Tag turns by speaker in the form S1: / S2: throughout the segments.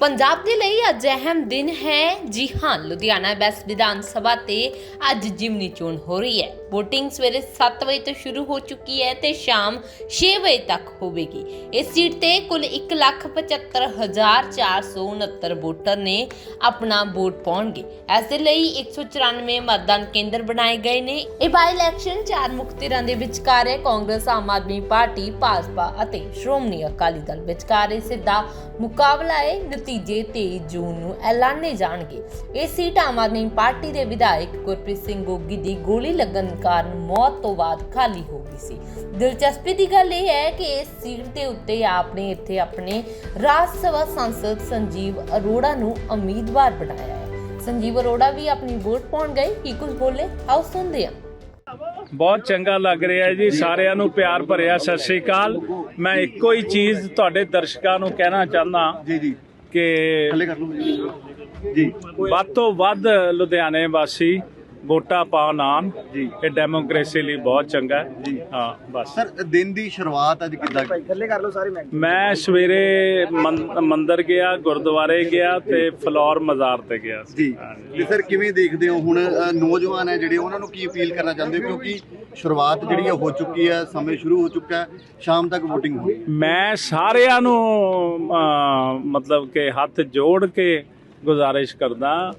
S1: ਪੰਜਾਬ ਦੇ ਲਈ ਅੱਜ ਅਹਿਮ ਦਿਨ ਹੈ। ਜੀ ਹਾਂ, ਲੁਧਿਆਣਾ ਵੈਸਟ ਵਿਧਾਨ ਸਭਾ ਤੇ ਅੱਜ ਜਿਮਨੀ ਚੋਣ ਹੋ ਰਹੀ ਹੈ। VOTING ਸਵੇਰੇ 7 ਵਜੇ ਤੋਂ ਸ਼ੁਰੂ ਹੋ ਚੁੱਕੀ ਹੈ ਤੇ ਸ਼ਾਮ 6 ਵਜੇ ਤੱਕ ਹੋਵੇਗੀ। ਇਸ ਸੀਟ ਤੇ ਕੁੱਲ 175469 ਵੋਟਰ ਨੇ ਆਪਣਾ ਵੋਟ ਪਾਉਣਗੇ। ਇਸ ਦੇ ਲਈ 194 ਮਤਦਾਨ ਕੇਂਦਰ ਬਣਾਏ ਗਏ ਨੇ। ਇਹ ਬਾਈ ਇਲੈਕਸ਼ਨ ਚਾਰ ਮੁੱਖ ਧਿਰਾਂ ਦੇ ਵਿਚਕਾਰ ਹੈ। ਕਾਂਗਰਸ, ਆਮ ਆਦਮੀ ਪਾਰਟੀ, ਭਾਜਪਾ ਅਤੇ ਸ਼੍ਰੋਮਣੀ ਅਕਾਲੀ ਦਲ ਵਿਚਕਾਰ ਇਹ ਸਿੱਧਾ ਮੁਕਾਬਲਾ ਹੈ। ਨਤੀਜੇ 23 ਜੂਨ ਨੂੰ ਐਲਾਨੇ ਜਾਣਗੇ। ਇਹ ਸੀਟ ਆਮ ਆਦਮੀ ਪਾਰਟੀ ਦੇ ਵਿਧਾਇਕ ਗੁਰਪ੍ਰੀਤ ਸਿੰਘ ਗੋਗੀ ਦੀ ਗੋਲੀ ਲੱਗਣ ਕਾਰਨ ਮੌਤ ਤੋਂ ਬਾਅਦ ਖਾਲੀ ਹੋ ਗਈ ਸੀ। ਦਿਲਚਸਪੀ ਦੀ ਗੱਲ ਇਹ ਹੈ ਕਿ ਇਸ ਸੀਟ ਦੇ ਉੱਤੇ ਆਪ ਨੇ ਇੱਥੇ ਆਪਣੇ ਰਾਜ ਸਭਾ ਸੰਸਦ ਸੰਜੀਵ ਅਰੋੜਾ ਨੂੰ ਉਮੀਦਵਾਰ ਬਣਾਇਆ ਹੈ। ਸੰਜੀਵ ਅਰੋੜਾ ਵੀ ਆਪਣੀ ਵੋਟ ਪਾਉਣ ਗਏ। ਕੀ ਕੁਝ ਬੋਲੇ? ਆਓ ਸੁਣਦੇ ਹਾਂ।
S2: ਬਹੁਤ ਚੰਗਾ ਲੱਗ ਰਿਹਾ ਜੀ। ਸਾਰਿਆਂ ਨੂੰ ਪਿਆਰ ਭਰਿਆ। ਸਤਿ ਸ੍ਰੀ ਅਕਾਲ। ਮੈਂ ਇੱਕੋ ਹੀ ਚੀਜ਼ ਤੁਹਾਡੇ ਦਰਸ਼ਕਾਂ ਨੂੰ ਕਹਿਣਾ ਚਾਹੁੰਦਾ।
S3: ਜੀ ਜੀ।
S2: ਕਿ
S3: ਥੱਲੇ ਕਰ ਲਓ। ਜੀ।
S2: ਵੱਧ ਤੋਂ ਵੱਧ ਲੁਧਿਆਣੇ ਵਾਸੀ ਵੋਟਾਂ ਪਾਉਣ ਆਉਣ
S3: ਜੀ।
S2: ਇਹ ਡੈਮੋਕ੍ਰੇਸੀ ਲਈ ਬਹੁਤ ਚੰਗਾ ਹੈ
S3: ਜੀ।
S2: ਹਾਂ ਬਸ
S3: ਸਰ ਦਿਨ ਦੀ ਸ਼ੁਰੂਆਤ ਅੱਜ ਕਿੱਦਾਂ
S2: ਮੈਂ ਸਵੇਰੇ ਮੰ- ਮੰਦਿਰ ਗਿਆ ਗੁਰਦੁਆਰੇ ਗਿਆ ਤੇ ਫਲੋਰ ਮਜ਼ਾਰ ਤੇ ਗਿਆ ਸੀ।
S3: ਜੀ। ਤੇ ਸਰ ਕਿਵੇਂ ਦੇਖਦੇ ਹੋ ਹੁਣ ਨੌਜਵਾਨ ਹੈ ਜਿਹੜੇ ਉਹਨਾਂ ਨੂੰ ਕੀ ਅਪੀਲ ਕਰਨਾ ਚਾਹੁੰਦੇ ਹੋ ਕਿਉਂਕਿ ਸ਼ੁਰੂਆਤ ਜਿਹੜੀ ਹੈ ਚੁੱਕੀ ਹੈ ਸਮੇਂ ਸ਼ੁਰੂ ਹੋ ਚੁੱਕਾ ਹੈ ਸ਼ਾਮ ਤੱਕ VOTING ਹੋਣੀ
S2: ਮੈਂ ਸਾਰਿਆਂ ਨੂੰ ਮਤਲਬ ਕਿ ਹੱਥ ਜੋੜ ਕੇ ਗੁਜ਼ਾਰਿਸ਼ ਕਰਦਾ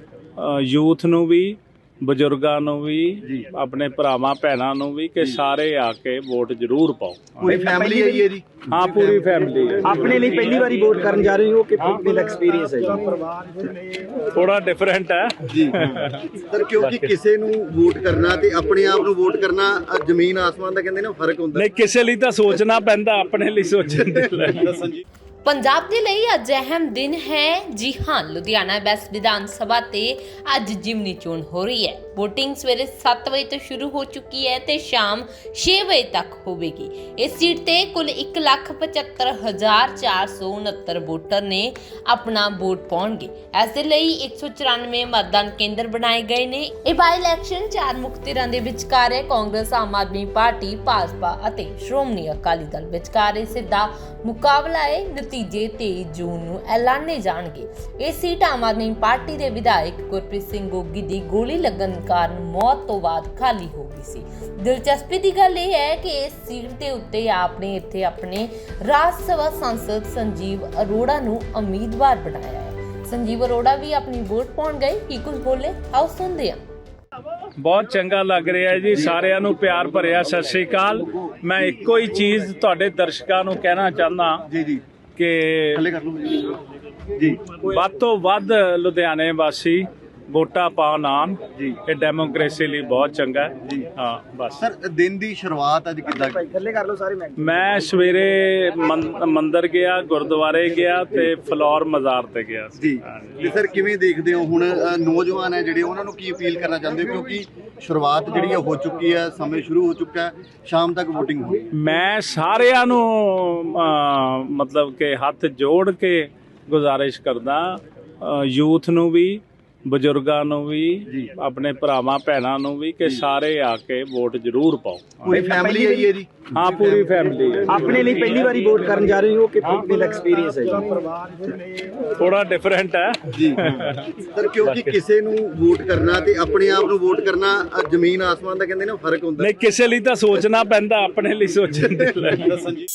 S2: ਯੂਥ ਨੂੰ ਵੀ ਬਜ਼ੁਰਗਾਂ ਨੂੰ ਵੀ। ਆਪਣੇ ਭਰਾਵਾਂ ਭੈਣਾਂ ਨੂੰ ਵੀ ਕਿ ਸਾਰੇ ਆ ਕੇ ਵੋਟ ਜ਼ਰੂਰ ਪਾਓ।
S3: ਪੂਰੀ ਫੈਮਿਲੀ ਆਈ ਹੈ ਜੀ
S2: ਹਾਂ ਪੂਰੀ ਫੈਮਿਲੀ
S4: ਆਪਣੇ ਲਈ ਪਹਿਲੀ ਵਾਰੀ ਵੋਟ ਕਰਨ ਜਾ ਰਹੇ ਹੋ ਕਿ ਕਿੰਨਾ ਐਕਸਪੀਰੀਅੰਸ ਹੈ ਜੀ?
S2: ਥੋੜਾ ਡਿਫਰੈਂਟ ਹੈ।
S3: ਜੀ। ਸਰ ਕਿਉਂਕਿ ਕਿਸੇ ਨੂੰ ਵੋਟ ਕਰਨਾ ਤੇ ਆਪਣੇ ਆਪ ਨੂੰ ਵੋਟ ਕਰਨਾ ਜ਼ਮੀਨ ਆਸਮਾਨ ਦਾ ਕਹਿੰਦੇ ਨਾ ਫ਼ਰਕ ਹੁੰਦਾ।
S2: ਨਹੀਂ ਕਿਸੇ ਲਈ ਤਾਂ ਸੋਚਣਾ ਪੈਂਦਾ ਆਪਣੇ ਲਈ ਸੋਚਣ ਦੇ ਲਈ।
S3: ਦੱਸਣ ਜੀ।
S1: ਪੰਜਾਬ ਦੇ ਲਈ ਅੱਜ ਅਹਿਮ ਦਿਨ ਹੈ। ਜੀ ਹਾਂ, ਲੁਧਿਆਣਾ ਵੈਸਟ ਵਿਧਾਨ ਸਭਾ ਤੇ ਅੱਜ ਜਿਮਨੀ ਚੋਣ ਹੋ ਰਹੀ ਹੈ। VOTING ਸਵੇਰੇ 7 ਵਜੇ ਤੋਂ ਸ਼ੁਰੂ ਹੋ ਚੁੱਕੀ ਹੈ ਤੇ ਸ਼ਾਮ 6 ਵਜੇ ਤੱਕ ਹੋਵੇਗੀ। ਇਸ ਸੀਟ ਤੇ ਕੁੱਲ 175469 ਵੋਟਰ ਨੇ ਆਪਣਾ ਵੋਟ ਪਾਉਣਗੇ। ਇਸ ਦੇ ਲਈ 194 ਮਤਦਾਨ ਕੇਂਦਰ ਬਣਾਏ ਗਏ ਨੇ। ਇਹ ਬਾਈ ਇਲੈਕਸ਼ਨ ਚਾਰ ਮੁੱਖ ਧਿਰਾਂ ਦੇ ਵਿਚਕਾਰ ਹੈ। ਕਾਂਗਰਸ, ਆਮ ਆਦਮੀ ਪਾਰਟੀ, ਭਾਜਪਾ ਅਤੇ ਸ਼੍ਰੋਮਣੀ ਅਕਾਲੀ ਦਲ ਵਿਚਕਾਰ ਇਹ ਸਿੱਧਾ ਮੁਕਾਬਲਾ ਹੈ। ਨਤੀਜੇ 23 ਜੂਨ ਨੂੰ ਐਲਾਨੇ ਜਾਣਗੇ। ਇਹ ਸੀਟ ਆਮ ਆਦਮੀ ਪਾਰਟੀ ਦੇ ਵਿਧਾਇਕ ਗੁਰਪ੍ਰੀਤ ਸਿੰਘ ਗੋਗੀ ਦੀ ਗੋਲੀ ਲੱਗਣ ਕਾਰਨ ਮੌਤ ਤੋਂ ਬਾਅਦ ਖਾਲੀ ਹੋ ਗਈ ਸੀ। ਦਿਲਚਸਪੀ ਦੀ ਗੱਲ ਇਹ ਹੈ ਕਿ ਇਸ ਸੀਟ ਦੇ ਉੱਤੇ ਆਪ ਨੇ ਇੱਥੇ ਆਪਣੇ ਰਾਜ ਸਭਾ ਸੰਸਦ ਸੰਜੀਵ ਅਰੋੜਾ ਨੂੰ ਉਮੀਦਵਾਰ ਬਣਾਇਆ ਹੈ। ਸੰਜੀਵ ਅਰੋੜਾ ਵੀ ਆਪਣੀ ਵੋਟ ਪਾਉਣ ਗਏ। ਕੀ ਕੁਝ ਬੋਲੇ? ਆਓ ਸੁਣਦੇ ਹਾਂ।
S2: ਬਹੁਤ ਚੰਗਾ ਲੱਗ ਰਿਹਾ ਜੀ। ਸਾਰਿਆਂ ਨੂੰ ਪਿਆਰ ਭਰਿਆ ਸਤਿ ਸ੍ਰੀ ਅਕਾਲ। ਮੈਂ ਇੱਕੋ ਹੀ ਚੀਜ਼ ਤੁਹਾਡੇ ਦਰਸ਼ਕਾਂ ਨੂੰ ਕਹਿਣਾ ਚਾਹੁੰਦਾ
S3: ਜੀ ਜੀ।
S2: ਕਿ
S3: ਥੱਲੇ ਕਰ ਲਓ। ਜੀ।
S2: ਵੱਧ ਤੋਂ ਵੱਧ ਲੁਧਿਆਣੇ ਵਾਸੀ ਵੋਟਾਂ ਪਾਉਣ ਆਉਣ
S3: ਜੀ।
S2: ਇਹ ਡੈਮੋਕ੍ਰੇਸੀ ਲਈ ਬਹੁਤ ਚੰਗਾ ਹੈ।
S3: ਜੀ।
S2: ਹਾਂ ਬਸ।
S3: ਸਰ ਦਿਨ ਦੀ ਸ਼ੁਰੂਆਤ ਅੱਜ ਕਿੱਦਾਂ
S4: ਥੱਲੇ ਕਰ ਲਓ ਸਾਰੇ ਮੈਂ।
S2: ਸਵੇਰੇ ਮੰਦਿਰ ਗਿਆ ਗੁਰਦੁਆਰੇ ਗਿਆ ਤੇ ਫਲੋਰ ਮਜ਼ਾਰ ਤੇ ਗਿਆ ਸੀ।
S3: ਜੀ। ਤੇ ਸਰ ਕਿਵੇਂ ਦੇਖਦੇ ਹੋ ਹੁਣ ਨੌਜਵਾਨ ਹੈ ਜਿਹੜੇ ਉਹਨਾਂ ਨੂੰ ਕੀ ਅਪੀਲ ਕਰਨਾ ਚਾਹੁੰਦੇ ਹੋ? ਕਿਉਂਕਿ ਸ਼ੁਰੂਆਤ ਜਿਹੜੀ ਹੈ ਹੋ ਚੁੱਕੀ ਹੈ ਸਮੇਂ ਸ਼ੁਰੂ ਹੋ ਚੁੱਕਾ ਹੈ ਸ਼ਾਮ ਤੱਕ VOTING ਹੋਣੀ
S2: ਮੈਂ ਸਾਰਿਆਂ ਨੂੰ ਮਤਲਬ ਕਿ ਹੱਥ ਜੋੜ ਕੇ ਗੁਜ਼ਾਰਿਸ਼ ਕਰਦਾ ਯੂਥ ਨੂੰ ਵੀ ਬਜ਼ੁਰਗਾਂ ਨੂੰ ਵੀ। ਆਪਣੇ ਭਰਾਵਾਂ ਭੈਣਾਂ ਨੂੰ ਵੀ ਕਿ ਸਾਰੇ ਆ ਕੇ ਵੋਟ ਜ਼ਰੂਰ ਪਾਓ।
S3: ਪੂਰੀ ਫੈਮਿਲੀ ਆਈ ਹੈ ਜੀ
S2: ਹਾਂ ਪੂਰੀ ਫੈਮਿਲੀ
S4: ਆਪਣੇ ਲਈ ਪਹਿਲੀ ਵਾਰੀ ਵੋਟ ਕਰਨ ਜਾ ਰਹੇ ਹੋ ਕਿ ਕਿੰਨਾ ਐਕਸਪੀਰੀਅੰਸ ਹੈ ਜੀ?
S2: ਥੋੜਾ ਡਿਫਰੈਂਟ ਹੈ।
S3: ਜੀ। ਸਰ ਕਿਉਂਕਿ ਕਿਸੇ ਨੂੰ ਵੋਟ ਕਰਨਾ ਤੇ ਆਪਣੇ ਆਪ ਨੂੰ ਵੋਟ ਕਰਨਾ ਜ਼ਮੀਨ ਆਸਮਾਨ ਦਾ ਕਹਿੰਦੇ ਨਾ ਫ਼ਰਕ ਹੁੰਦਾ।
S2: ਨਹੀਂ ਕਿਸੇ ਲਈ ਤਾਂ ਸੋਚਣਾ ਪੈਂਦਾ ਆਪਣੇ ਲਈ ਸੋਚਣ ਦੇ ਲਈ।
S3: ਦੱਸਣ ਜੀ।